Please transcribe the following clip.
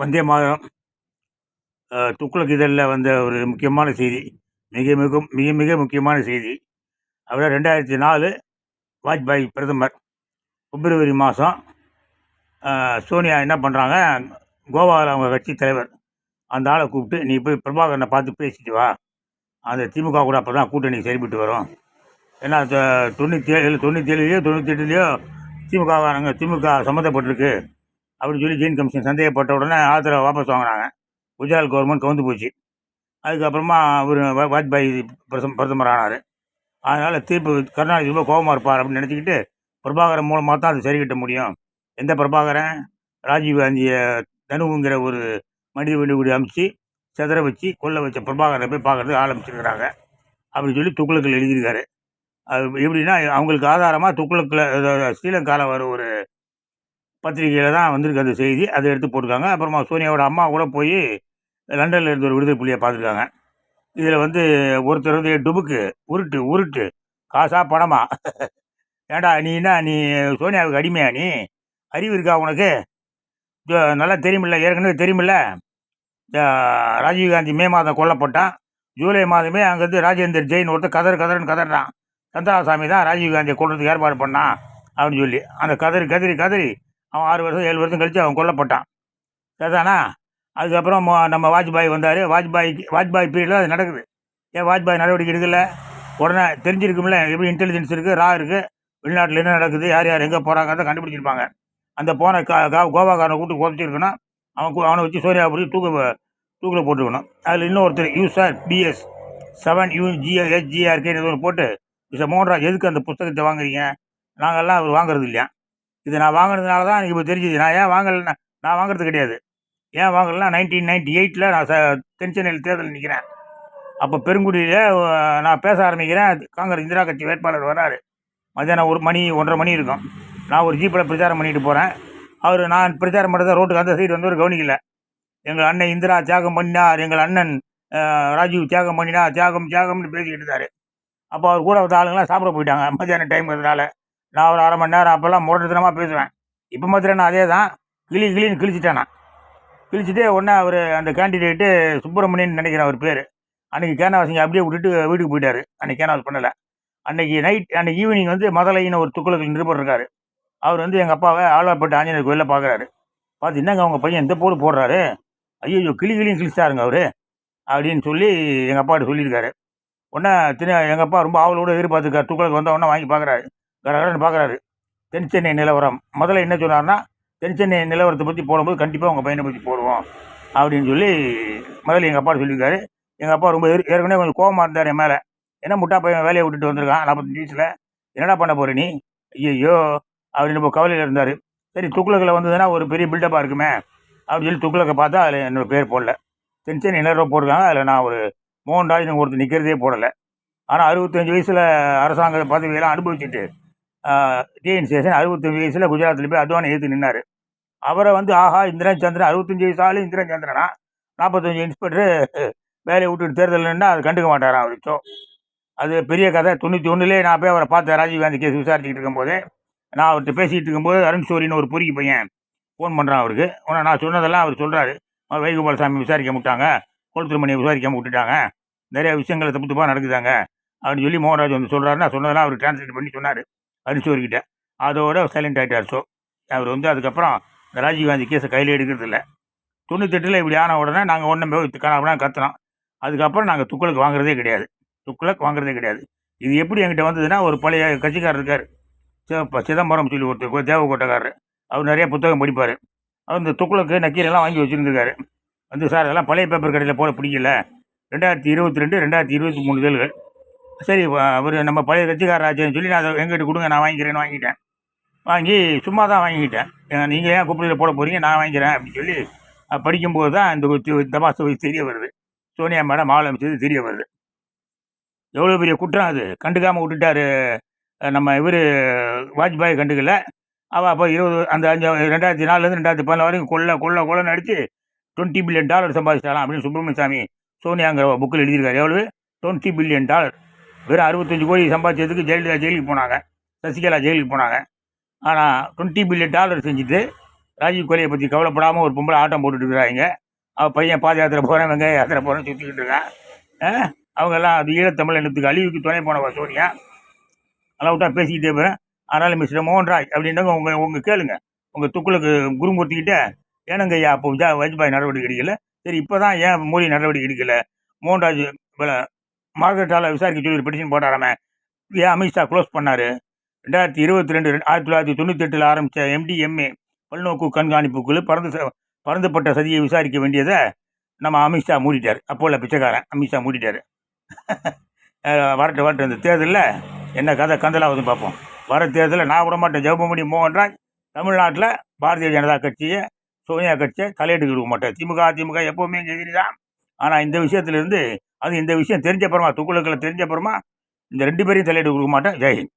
வந்தே மாதம் துக்ளக் இதழில் வந்த ஒரு முக்கியமான செய்தி. மிக மிக மிக மிக முக்கியமான செய்தி. அவர் ரெண்டாயிரத்தி நாலு வாஜ்பாய் பிரதமர் பிப்ரவரி மாதம் சோனியா என்ன பண்ணுறாங்க கோவாவில் அவங்க கட்சி தலைவர் அந்த ஆளை கூப்பிட்டு நீ போய் பிரபாகரனை பார்த்து பேசிட்டு வா. அந்த திமுக கூட அப்போ தான் கூட்டணி சரிபட்டு வரும். ஏன்னா த- தொண்ணூற்றி ஏழு தொண்ணூற்றி ஏழுலையோ தொண்ணூற்றி எட்டுலேயோ திமுககாரங்க திமுக சம்மந்தப்பட்டிருக்கு. அப்படின்னு சொல்லி ஜெயின் கமிஷன் சந்தேகப்பட்ட உடனே ஆதரவை வாபஸ் வாங்கினாங்க. குஜராத் கவர்மெண்ட் கவுந்து போச்சு. அதுக்கப்புறமா அவர் வாஜ்பாய் பிரதம் பிரதமர் ஆனார். அதனால் தீர்ப்பு கருணாநிதி ரொம்ப கோபமாக இருப்பார் அப்படின்னு நினச்சிக்கிட்டு பிரபாகரன் மூலமாக தான் அது சரி கட்ட முடியும். எந்த பிரபாகரன்? ராஜீவ் காந்தியை தனுவுங்கிற ஒரு மனித வெடிகுடி அமைச்சு செதற வச்சு கொல்ல வச்ச பிரபாகரனை போய் பார்க்கறதுக்கு ஆரம்பிச்சிருக்கிறாங்க. அப்படின்னு சொல்லி துக்குளக்கில் எழுதியிருக்காரு. அது எப்படின்னா அவங்களுக்கு ஆதாரமாக துக்குளக்கில் ஸ்ரீலங்காவில் வர ஒரு பத்திரிகையில் தான் வந்திருக்கு அந்த செய்தி. அதை எடுத்து போட்டிருக்காங்க. அப்புறமா சோனியாவோட அம்மா கூட போய் லண்டனில் இருந்து ஒரு விடுதலை புள்ளியை பார்த்துருக்காங்க. இதில் வந்து ஒருத்தர் வந்து டுபுக்கு உருட்டு உருட்டு காசா பணமா? ஏண்டா நீ என்ன நீ சோனியாவுக்கு அடிமையா நீ? அறிவு இருக்கா உனக்கு? நல்லா தெரியுமில்ல ஏற்கனவே தெரியுமில்ல? ராஜீவ்காந்தி மே மாதம் கொல்லப்பட்டான். ஜூலை மாதமே அங்கேருந்து ராஜேந்தர் ஜெயின் ஒருத்தர் கதர் கதர்னு கதறான். சந்திராசாமி தான் ராஜீவ்காந்தியை கொள்றதுக்கு ஏற்பாடு பண்ணான். அப்படின்னு சொல்லி அந்த கதறி கதறி கதறி அவன் ஆறு வருஷம் ஏழு வருஷம் கழித்து அவன் கொல்லப்பட்டான் சரிதானா அதுக்கப்புறம் மோ- நம்ம வாஜ்பாய் வந்தார். வாஜ்பாய்க்கு வாஜ்பாய் பீரியடில் அது நடக்குது. ஏன் வாஜ்பாய் நடவடிக்கை எடுக்கல? உடனே தெரிஞ்சிருக்கும்ல எப்படி இன்டெலிஜென்ஸ் இருக்குது ரா இருக்குது வெளிநாட்டில் என்ன நடக்குது யார் யார் எங்கே போகிறாங்கிறத கண்டுபிடிச்சிருப்பாங்க. அந்த போன கா கா- கோவாக்காரனை கூட்டு குறைச்சிருக்கணும். அவன் அவனை வச்சு சோனியா பிடிச்சி தூக்க தூக்கில் போட்டுருக்கணும். அதில் இன்னொருத்தர் யூசார் பிஎஸ் செவன் யூ ஜிஆர் ஹெச்ஜிஆர்கேன்னு ஒன்று போட்டு மிஸ்டர் மோகன்ராஜ் எதுக்கு அந்த புத்தகத்தை வாங்குறீங்க? நாங்கள்லாம் அவர் வாங்குறது இல்லையா? இது நான் வாங்கினதுனால தான் எனக்கு இப்போ தெரிஞ்சுது. நான் ஏன் வாங்கலைன்னா நான் வாங்குறது கிடையாது. ஏன் வாங்கலைன்னா நைன்டீன் நைன்டி எயிட்டில் நான் ச தென்சென்னையில் தேர்தல் நிற்கிறேன் அப்போ பெருங்குடியில் நான் பேச ஆரம்பிக்கிறேன். காங்கிரஸ் இந்திரா கட்சி வேட்பாளர் வராரு மத்தியானம் ஒரு மணி ஒன்றரை மணி இருக்கும். நான் ஒரு ஜீப்பில் பிரச்சாரம் பண்ணிட்டு போகிறேன் அவர் நான் பிரச்சாரம் பண்ணுறத ரோட்டுக்கு அந்த சைடு வந்து ஒரு கவனிக்கல. எங்கள் அண்ணன் இந்திரா தியாகம் பண்ணினார். எங்கள் அண்ணன் ராஜீவ் தியாகம் பண்ணினா தியாகம் தியாகம்னு பேசிக்கிட்டு இருந்தார். அப்போ அவர் கூட வந்த ஆளுங்களாம் சாப்பிட போயிட்டாங்க. மத்தியானம் டைம் டைம்ங்கிறதுனால நான் ஒரு அரை மணி நேரம் அப்போல்லாம் முரட்டுத்தனமாக பேசுவேன். இப்போ மாத்திரம் நான் அதே தான் கிளி கிளின்னு கிழிச்சிட்டேன் நான். கிழிச்சிட்டு உடனே அவர் அந்த கேண்டிடேட்டு சுப்பிரமணியன் நினைக்கிறேன் அவர் பேர். அன்றைக்கி கேனவாசிங்க அப்படியே விட்டுட்டு வீட்டுக்கு போயிட்டார். அன்றைக்கி கேனவாஸ் பண்ணலை. அன்றைக்கி நைட் அன்றைக்கி ஈவினிங் வந்து மதலைன்னு ஒரு துக்குளத்தில் நிருபர் இருக்கார். அவர் வந்து எங்கள் அப்பாவை ஆழ்வார்பட்டு ஆஞ்சநேயர் கோயிலில் பார்க்குறாரு பார்த்து என்னங்க அவங்க பையன் எந்த போடு போடுறாரு? ஐயோ கிளி கிளியும் கிழிச்சிட்டாருங்க அவர். அப்படின்னு சொல்லி எங்கள் அப்பாட்ட சொல்லியிருக்காரு. உடனே தின எங்கள் அப்பா ரொம்ப ஆவலோடு எதிர்பார்த்துருக்காரு. துக்குளக்கு வந்த உடனே வாங்கி பார்க்குறாரு கடகடன்னு பார்க்குறாரு. தென் சென்னை நிலவரம். முதல்ல என்ன சொன்னார்னா தென் சென்னை நிலவரத்தை பற்றி போடும்போது கண்டிப்பாக உங்கள் பையனை பற்றி போடுவோம். அப்படின்னு சொல்லி முதல்ல எங்கள் அப்பா சொல்லியிருக்காரு. எங்கள் அப்பா ரொம்ப ஏற்கனவே கொஞ்சம் கோவமாக இருந்தார் என் மேலே. என்ன முட்டா பையன் வேலையை விட்டுட்டு வந்திருக்கான் நாற்பத்தஞ்சு வயசில். என்னடா பண்ண போகிற நீ? ஐயோ அப்படின்னு இப்போ கவலையில் இருந்தார். சரி துக்குளக்கில் வந்ததுன்னா ஒரு பெரிய பில்டப்பாக இருக்குமே அப்படின்னு சொல்லி துக்குளக்கை பார்த்தா அதில் என்னோட பேர் போடல. தென் சென்னை நிலவரம் போட்டிருக்காங்க அதில் நான் ஒரு மோகன்ராஜ் ஒருத்தர் நிற்கிறதே போடலை. ஆனால் அறுபத்தஞ்சு வயசில் அரசாங்க பதவியெல்லாம் அனுபவிச்சுட்டு டிஎன் சேஷன் அறுபத்தஞ்சு வயசில் குஜராத்தில் போய் அத்வானி ஏற்று நின்னார். அவரை வந்து ஆஹா இந்திரன் சந்திரன் அறுபத்தஞ்சு வயசு இந்திரன் சந்திரனா? நாற்பத்தஞ்சு இன்ஸ்பெக்டர் வேலையை விட்டுட்டு தேர்தல் நின்னா அது கண்டுக்க மாட்டாரா அவர் அது பெரிய கதை. தொண்ணூற்றி ஒன்றுலேயே நான் போய் அவரை பார்த்தேன் ராஜீவ்காந்தி கேஸ் விசாரிச்சுக்கிட்டு இருக்கும்போது நான் அவர்கிட்ட பேசிகிட்டு இருக்கும்போது அருண் சோரின்னு ஒரு பொறுக்கி பையன் ஃபோன் பண்ணுறான் அவருக்கு. ஆனால் நான் சொன்னதெல்லாம் அவர் சொல்கிறாரு வைகோபால் சாமி விசாரிக்க விட்டாங்க கொளுத்திருமணியை விசாரிக்காம விட்டுட்டாங்க. நிறைய விஷயங்களை தப்பு தப்பாக நடக்குதாங்க. அப்படின்னு சொல்லி மோகன்ராஜ் வந்து சொல்கிறாரு நான் சொன்னதெல்லாம் அவர் டிரான்ஸ்லேட் பண்ணி சொன்னார். அரிசோர்கிட்ட அதோட சைலண்ட் ஆகிட்டார் ஸோ அவர் வந்து அதுக்கப்புறம் இந்த ராஜீவ்காந்தி கேஸை கையில் எடுக்கிறது இல்லை. தொண்ணூத்தெட்டில் இப்படி ஆன உடனே நாங்கள் ஒன்றும் அப்படின்னா கத்துனோம். அதுக்கப்புறம் நாங்கள் துக்குளுக்கு வாங்குறதே கிடையாது. துக்குளக் வாங்குறதே கிடையாது. இது எப்படி என்கிட்ட வந்ததுன்னா ஒரு பழைய கட்சிக்காரர் இருக்கார். சிதம்பரம் சொல்லி ஒருத்தர் தேவக்கோட்டைக்காரர் அவர் நிறைய புத்தகம் படிப்பார். அவர் இந்த துக்குளுக்கு நக்கீரெல்லாம் வாங்கி வச்சுருந்துருக்காரு. வந்து சார் அதெல்லாம் பழைய பேப்பர் கடையில் போட பிடிக்கல. ரெண்டாயிரத்தி இருபத்தி ரெண்டு ரெண்டாயிரத்தி இருபத்தி மூணு இதழ்கள். சரி அவர் நம்ம பழைய கட்சிக்காரர் ஆச்சுன்னு சொல்லி நான் அதை எங்கிட்ட கொடுங்க நான் வாங்கிக்கிறேன்னு வாங்கிட்டேன். வாங்கி சும்மா தான் வாங்கிக்கிட்டேன் நீங்கள் ஏன் குப்பையில் போட போகிறீங்க நான் வாங்கிக்கிறேன் அப்படின்னு சொல்லி படிக்கும்போது தான் இந்த தி- தமாசு தெரிய வருது. சோனியா மேடம் ஆள் அமைச்சது தெரிய வருது. எவ்வளோ பெரிய குற்றம் அது? கண்டுக்காமல் விட்டுட்டாரு. நம்ம இவர் வாஜ்பாய் கண்டுக்கல. அவள் அப்போ இருபது அந்த அஞ்சு ரெண்டாயிரத்தி நாலுலேருந்து ரெண்டாயிரத்தி பதினாலு வரைக்கும் கொள்ள கொள்ள கொள்ள நடித்து டுவெண்ட்டி பில்லியன் டாலர் சம்பாதிச்சாலாம் அப்படின்னு சுப்பிரமணிய சாமி சோனியாங்கிற புக்கில் எழுதியிருக்காரு. எவ்வளவு? டுவெண்ட்டி பில்லியன் டாலர் வெறும் அறுபத்தஞ்சு கோடி சம்பாதிச்சதுக்கு ஜெயலலிதா ஜெயிலுக்கு போனாங்க சசிகலா ஜெயிலுக்கு போனாங்க. ஆனால் டுவெண்ட்டி பில்லியன் டாலர் செஞ்சுட்டு ராஜீவ் கொலையை பற்றி கவலைப்படாமல் ஒரு பொம்பளை ஆட்டம் போட்டுட்டு இருக்கிறாங்க. அவள் பையன் பாத யாத்திரை போகிறேன் வெங்காய யாத்திரை போகிறேன் சுற்றிக்கிட்டு இருக்கான். அவங்கெல்லாம் அது ஈழத்தமிழ் இனத்துக்கு அழிவுக்கு துணை போனவா சோனியா? நல்லா பேசிக்கிட்டே போகிறேன் அதனால் மிஸ்டர் மோகன்ராஜ் அப்படின்னாங்க உங்கள் உங்கள் கேளுங்க. உங்கள் துக்குளுக்கு குருமூர்த்திக்கிட்ட ஏனங்க ஐயா அப்போ விஜா வாஜ்பாய் நடவடிக்கை எடுக்கல? சரி இப்போ தான் ஏன் மோடி நடவடிக்கை எடுக்கல? மோகன்ராஜ் மார்க்கெட்டால் விசாரிக்க சொல்லி ஒரு பெட்டிஷன் போட்டாராமே. ஏன் அமித்ஷா க்ளோஸ் பண்ணார். ரெண்டாயிரத்தி இருபத்தி ரெண்டு ஆயிரத்தி தொள்ளாயிரத்தி தொண்ணூற்றி எட்டில் ஆரம்பித்த எம்டிஎம்ஏ பல்நோக்கு கண்காணிப்பு குழு பறந்து ச- பறந்துப்பட்ட சதியை விசாரிக்க வேண்டியதை நம்ம அமித்ஷா மூடிட்டார். அப்போ உள்ள பிச்சைக்காரன் அமித்ஷா மூடிட்டார். வரட்டு வரட்டு இந்த தேர்தலில் என்ன கதை கந்தலாவது பார்ப்போம். வர தேர்தலில் நான் விட மாட்டேன் ஜெகமணி மோகன்ராஜ் தமிழ்நாட்டில் பாரதிய ஜனதா கட்சியை சோனியா கட்சியை தலையிட்டு கொடுக்க மாட்டேன் திமுக அதிமுக எப்போவுமே எதிரி தான் ஆனால் இந்த விஷயத்துலேருந்து அது இந்த விஷயம் தெரிஞ்ச அப்புறமா தெரிஞ்சப்புறமா தெரிஞ்ச அப்புறமா இந்த ரெண்டு பேரையும் தலையிட்டு கொடுக்க மாட்டேன். ஜெயஹிந்த்